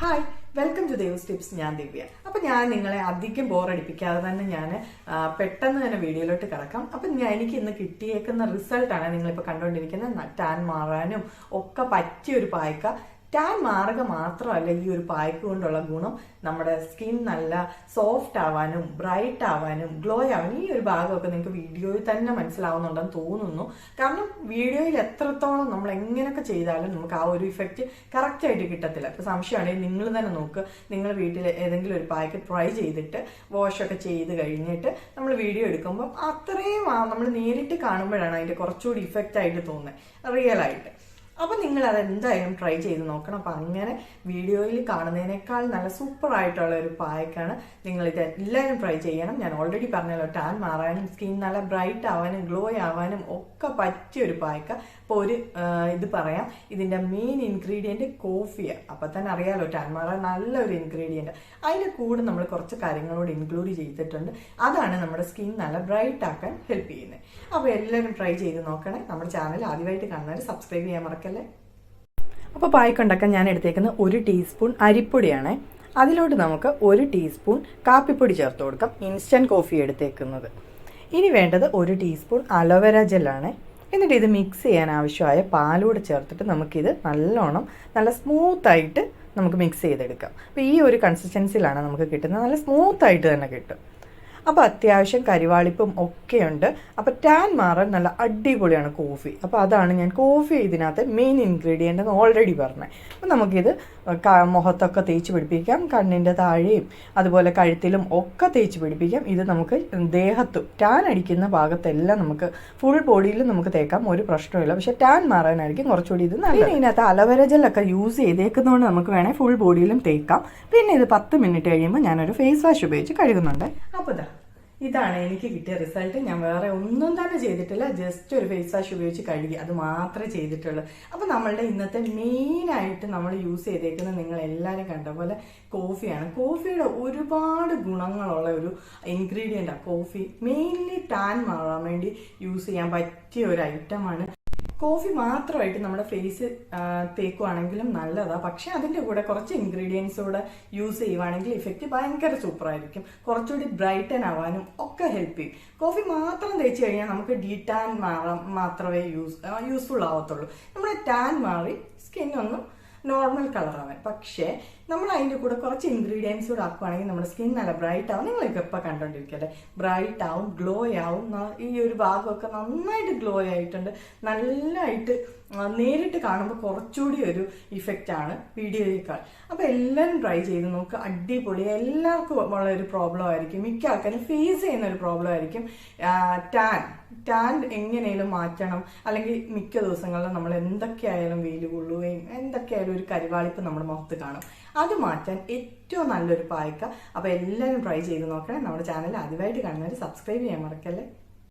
Hi welcome to Devas tips ഞാൻ ദിവ്യ. അപ്പൊ ഞാൻ നിങ്ങളെ അധികം ബോറടിപ്പിക്കാതെ തന്നെ ഞാൻ പെട്ടെന്ന് തന്നെ വീഡിയോയിലോട്ട് കിടക്കാം. അപ്പൊ ഞാൻ എനിക്ക് ഇന്ന് കിട്ടിയേക്കുന്ന റിസൾട്ടാണ് നിങ്ങളിപ്പോൾ കണ്ടുകൊണ്ടിരിക്കുന്നത് നട്ടാൻ മാറാനും ഒക്കെ പറ്റിയൊരു പായ്ക്ക. ടാൻ മാറുക മാത്രമല്ല ഈ ഒരു പായ്ക്ക് കൊണ്ടുള്ള ഗുണം. നമ്മുടെ സ്കിൻ നല്ല സോഫ്റ്റ് ആവാനും ബ്രൈറ്റ് ആവാനും ഗ്ലോ ആവാനും ഈ ഒരു ഭാഗമൊക്കെ നിങ്ങൾക്ക് വീഡിയോയിൽ തന്നെ മനസ്സിലാവുന്നുണ്ടെന്ന് തോന്നുന്നു. കാരണം വീഡിയോയിൽ എത്രത്തോളം നമ്മൾ എങ്ങനെയൊക്കെ ചെയ്താലും നമുക്ക് ആ ഒരു ഇഫക്റ്റ് കറക്റ്റ് ആയിട്ട് കിട്ടത്തില്ല. ഇപ്പൊ സംശയമാണെങ്കിൽ നിങ്ങൾ തന്നെ നോക്ക്. നിങ്ങൾ വീട്ടിൽ ഏതെങ്കിലും ഒരു പായ്ക്ക് ട്രൈ ചെയ്തിട്ട് വാഷ് ഒക്കെ ചെയ്ത് കഴിഞ്ഞിട്ട് നമ്മൾ വീഡിയോ എടുക്കുമ്പോൾ അത്രയും നമ്മൾ നേരിട്ട് കാണുമ്പോഴാണ് അതിന്റെ കുറച്ചുകൂടി ഇഫക്റ്റ് ആയിട്ട് തോന്നുന്നത്. റിയൽ ആയിട്ട്. അപ്പൊ നിങ്ങൾ അത് എന്തായാലും ട്രൈ ചെയ്ത് നോക്കണം. അപ്പൊ അങ്ങനെ വീഡിയോയിൽ കാണുന്നതിനേക്കാൾ നല്ല സൂപ്പർ ആയിട്ടുള്ള ഒരു പായ്ക്കാണ് നിങ്ങൾ ഇത് എല്ലാവരും ട്രൈ ചെയ്യണം. ഞാൻ ഓൾറെഡി പറഞ്ഞല്ലോ ടാൻ മാറാനും സ്കിൻ നല്ല ബ്രൈറ്റ് ആവാനും ഗ്ലോ ആവാനും ഒക്കെ പറ്റിയ ഒരു പായ്ക്ക. അപ്പോൾ ഒരു ഇത് പറയാം. ഇതിന്റെ മെയിൻ ഇൻഗ്രീഡിയന്റ് കോഫിയാണ് അപ്പൊ തന്നെ അറിയാലോ ടാൻ മാറാൻ നല്ലൊരു ഇൻഗ്രീഡിയന്റ് അതിന്റെ കൂടെ നമ്മൾ കുറച്ച് കാര്യങ്ങളോട് ഇൻക്ലൂഡ് ചെയ്തിട്ടുണ്ട്. അതാണ് നമ്മുടെ സ്കിൻ നല്ല ബ്രൈറ്റ് ആക്കാൻ ഹെൽപ്പ് ചെയ്യുന്നത്. അപ്പോൾ എല്ലാവരും ട്രൈ ചെയ്ത് നോക്കണേ. നമ്മുടെ ചാനൽ ആദ്യമായിട്ട് കാണുന്നവർ സബ്സ്ക്രൈബ് ചെയ്യാൻ മറക്കല്ലേ അപ്പോൾ പായ്ക്കുണ്ടാക്കാൻ ഞാൻ എടുത്തേക്കുന്ന ഒരു ടീസ്പൂൺ അരിപ്പൊടിയാണ്. അതിലോട്ട് നമുക്ക് ഒരു ടീസ്പൂൺ കാപ്പിപ്പൊടി ചേർത്ത് കൊടുക്കാം. ഇൻസ്റ്റന്റ് കോഫി എടുത്തേക്കുന്നത്. ഇനി വേണ്ടത് ഒരു ടീസ്പൂൺ അലോവേര ജെല്ലാണ്. എന്നിട്ട് ഇത് മിക്സ് ചെയ്യാൻ ആവശ്യമായ പാലൂടെ ചേർത്തിട്ട് നമുക്കിത് നല്ലോണം നല്ല സ്മൂത്തായിട്ട് നമുക്ക് മിക്സ് ചെയ്തെടുക്കാം. അപ്പോൾ ഈ ഒരു കൺസിസ്റ്റൻസിയിലാണ് നമുക്ക് കിട്ടുന്നത്. നല്ല സ്മൂത്തായിട്ട് തന്നെ കിട്ടും. അപ്പോൾ അത്യാവശ്യം കരിവാളിപ്പും ഒക്കെയുണ്ട്. അപ്പോൾ ടാൻ മാറാൻ നല്ല അടിപൊളിയാണ് കോഫി. അപ്പോൾ അതാണ് ഞാൻ കോഫി ഇതിനകത്ത് മെയിൻ ഇൻഗ്രീഡിയന്റ് എന്ന് ഓൾറെഡി പറഞ്ഞത് അപ്പോൾ നമുക്കിത് മുഖത്തൊക്കെ തേച്ച് പിടിപ്പിക്കാം. കണ്ണിന്റെ താഴെയും അതുപോലെ കഴുത്തിലും ഒക്കെ തേച്ച് പിടിപ്പിക്കാം. ഇത് നമുക്ക് ദേഹത്തും ടാൻ അടിക്കുന്ന ഭാഗത്തെല്ലാം നമുക്ക് ഫുൾ ബോഡിയിലും നമുക്ക് തേക്കാം. ഒരു പ്രശ്നമില്ല പക്ഷേ ടാൻ മാറാനായിരിക്കും കുറച്ചുകൂടി ഇത് നല്ലത്. പിന്നെ ഇതിനകത്ത് അലവര ജെല്ലൊക്കെ യൂസ് ചെയ്തേക്കുന്നതുകൊണ്ട് നമുക്ക് വേണേൽ ഫുൾ ബോഡിയിലും തേക്കാം. പിന്നെ ഇത് പത്ത് മിനിറ്റ് കഴിയുമ്പോൾ ഞാനൊരു ഫേസ് വാഷ് ഉപയോഗിച്ച് കഴുകുന്നുണ്ട്. അപ്പോൾ ഇതാ ഇതാണ് എനിക്ക് കിട്ടിയ റിസൾട്ട് ഞാൻ വേറെ ഒന്നും തന്നെ ചെയ്തിട്ടില്ല. ജസ്റ്റ് ഒരു ഫേസ് വാഷ് ഉപയോഗിച്ച് കഴുകി. അത് മാത്രമേ ചെയ്തിട്ടുള്ളൂ. അപ്പോൾ നമ്മളുടെ ഇന്നത്തെ മെയിനായിട്ട് നമ്മൾ യൂസ് ചെയ്തേക്കുന്ന നിങ്ങൾ എല്ലാവരും കണ്ട പോലെ കോഫിയാണ്. കോഫിയുടെ ഒരുപാട് ഗുണങ്ങളുള്ള ഒരു ഇൻഗ്രീഡിയന്റാണ് കോഫി മെയിൻലി ടാൻ മാറാൻ വേണ്ടി യൂസ് ചെയ്യാൻ പറ്റിയ ഒരു ഐറ്റമാണ് കോഫി മാത്രമായിട്ട് നമ്മുടെ ഫേസ് തേക്കുവാണെങ്കിലും നല്ലതാണ് പക്ഷെ അതിന്റെ കൂടെ കുറച്ച് ഇൻഗ്രീഡിയൻസ് കൂടെ യൂസ് ചെയ്യുവാണെങ്കിൽ ഇഫക്റ്റ് ഭയങ്കര സൂപ്പർ ആയിരിക്കും. കുറച്ചുകൂടി ബ്രൈറ്റൻ ആവാനും ഒക്കെ ഹെൽപ്പ് ചെയ്യും. കോഫി മാത്രം തേച്ച് കഴിഞ്ഞാൽ നമുക്ക് ഡീ ടാൻ മാറാൻ മാത്രമേ യൂസ് യൂസ്ഫുൾ ആവത്തുള്ളൂ. നമ്മുടെ ടാൻ മാറി സ്കിന്നൊന്നും നോർമൽ കളർ ആവാൻ. പക്ഷേ നമ്മൾ അതിന്റെ കൂടെ കുറച്ച് ഇൻഗ്രീഡിയൻസ് കൂടെ ആക്കുവാണെങ്കിൽ നമ്മുടെ സ്കിൻ നല്ല ബ്രൈറ്റ് ആവും. നിങ്ങളിപ്പോൾ ഇപ്പം കണ്ടുകൊണ്ടിരിക്കല്ലേ ബ്രൈറ്റ് ആവും ഗ്ലോ ആവും. ഈ ഒരു ഭാഗമൊക്കെ നന്നായിട്ട് ഗ്ലോ ആയിട്ടുണ്ട്. നല്ലതായിട്ട് നേരിട്ട് കാണുമ്പോൾ കുറച്ചുകൂടി ഒരു ഇഫക്റ്റ് ആണ് വീഡിയോയേക്കാൾ. അപ്പോൾ എല്ലാവരും ട്രൈ ചെയ്ത് നോക്ക്. അടിപൊളി. എല്ലാവർക്കും ഉള്ള ഒരു പ്രോബ്ലം ആയിരിക്കും. മിക്ക ആൾക്കാരും ഫേസ് ചെയ്യുന്ന ഒരു പ്രോബ്ലം ആയിരിക്കും. ടാൻ ടാൻ എങ്ങനെയും മാറ്റണം. അല്ലെങ്കിൽ മിക്ക ദിവസങ്ങളിലും നമ്മൾ എന്തൊക്കെയായാലും വെയിൽ കൊള്ളുകയും എന്തൊക്കെയായാലും ഒരു കരിവാളിപ്പ് നമ്മുടെ മുഖത്ത് കാണും. അത് മാറ്റാൻ ഏറ്റവും നല്ലൊരു പായ്ക്ക. അപ്പോൾ എല്ലാവരും ട്രൈ ചെയ്ത് നോക്കണേ. നമ്മുടെ ചാനൽ ആദ്യമായിട്ട് കാണുന്നവർ സബ്സ്ക്രൈബ് ചെയ്യാൻ മറക്കല്ലേ?